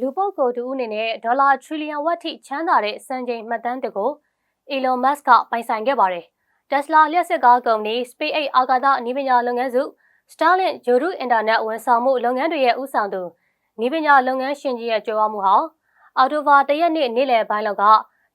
လူပုဂ္ဂိုလ်တူဦးအနေနဲ့ဒေါ်လာထရီလီယံဝက်ထိချမ်းသာတဲ့စံချိန်မှတ်တမ်းတစ်ကို Elon Musk ကပိုင်ဆိုင်ခဲ့ပါတယ်။ Tesla လျှက်စစ်ကားကုမ္ပဏီ SpaceX အာကာသနည်းပညာလုပ်ငန်းစု Starlink ဂြိုဟ်တုအင်တာနက်ဝန်ဆောင်မှုလုပ်ငန်းတွေရဲ့ဦးဆောင်သူနည်းပညာလုပ်ငန်းရှင်ကြီးရဲ့ကြွယ်ဝမှုဟာအော်တိုဘာတရက်နေ့နေ့လယ်ပိုင်းလောက်က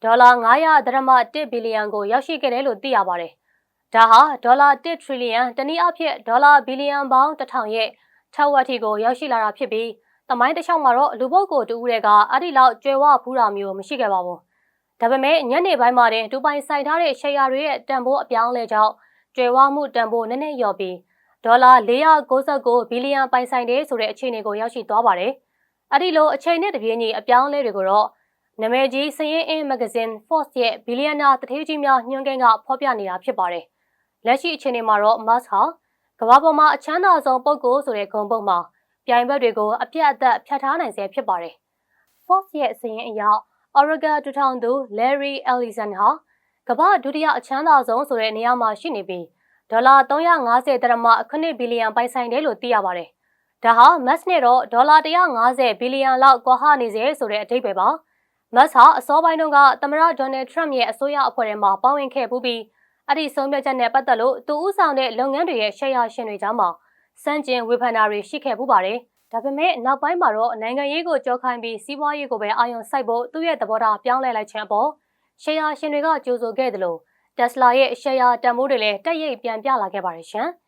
ဒေါ်လာ900ဒရမ1ဘီလီယံကိုရောက်ရှိခဲ့တယ်လို့သိရပါတယ်။ဒါဟာဒေါ်လာ1ထရီလီယံတနည်းအားဖြင့်ဒေါ်လာဘီလီယံပေါင်း1000ရဲ့ထက်ဝက်ထိကိုရောက်ရှိလာတာဖြစ်ပြီး တမိုင်းတစ်လျှောက်မှာတော့လူပုဂ္ဂိုလ်တူဦးတွေကအဲ့ဒီလောက်ကျွယ်ဝဖူးတာမျိုးမရှိခဲ့ပါဘူး။ဒါပေမဲ့ညနေပိုင်းမှာတင်ဒူပိုင်ဆိုင်ထားတဲ့ရှယ်ယာတွေရဲ့တန်ဖိုးအပြောင်းအလဲကြောင့်ကျွယ်ဝမှုတန်ဖိုးနည်းနည်းလျော့ပြီးဒေါ်လာ499ဘီလီယံပိုင်ဆိုင်တယ်ဆိုတဲ့အခြေအနေကိုရောက်ရှိသွားပါတယ်။အဲ့ဒီလိုအချိန်နဲ့တပြေးညီအပြောင်းအလဲတွေကိုတော့နမဲကြီးစရင်အင်းမဂဇင်း Force ရဲ့ဘီလီယံနာတထေးကြီးများညွှန်းကိန်းကဖော်ပြနေတာဖြစ်ပါတယ်။လက်ရှိအခြေအနေမှာတော့ Musk ဟာကမ္ဘာပေါ်မှာအချမ်းသာဆုံးပုဂ္ဂိုလ်ဆိုတဲ့ဂုဏ်ပုဒ်မှာ ပြိုင်ဘက်တွေကိုအပြတ်အသက်ဖြတ်ထားနိုင်စေဖြစ်ပါတယ်။ Fox ရဲ့စရင်အရ Oregon တူထောင်သူ Larry Ellison ဟာကမ္ဘာဒုတိယအချမ်းသာဆုံးဆိုတဲ့နေရာမှာရှိနေပြီးဒေါ်လာ350ဒရမအခနစ်ဘီလီယံပိုင်ဆိုင်တယ်လို့သိရပါတယ်။ဒါဟာ Musk နဲ့တော့ဒေါ်လာ150ဘီလီယံလောက်ကွာဟနေစေဆိုတဲ့အဓိပ္ပာယ်ပါ။ Musk ဟာအစောပိုင်းတုန်းကသမ္မတဒေါ်နယ်ထရမ့်ရဲ့အစိုးရအဖွဲ့ထဲမှာပါဝင်ခဲ့ပူးပြီးအဲ့ဒီဆုံးဖြတ်ချက်နဲ့ပတ်သက်လို့သူဦးဆောင်တဲ့လုပ်ငန်းတွေရဲ့ရှယ်ယာရှင်တွေကြားမှာ စန့်ကျင်ဝေဖန်တာတွေရှိခဲ့ပူးပါတယ်။ဒါပေမဲ့နောက်ပိုင်းမှာတော့နိုင်ငံရေးကိုကြောခိုင်းပြီးစီးပွားရေးကိုပဲအာရုံစိုက်ဖို့သူ့ရဲ့သဘောထားပြောင်းလဲလိုက်ခြင်းအပေါ်ရှယ်ယာရှင်တွေကကြိုးဆိုခဲ့တယ်လို့ Tesla ရဲ့ရှယ်ယာတန်ဖိုးတွေလည်းတက်ရိပ်ပြန်ပြလာခဲ့ပါတယ်ရှင်။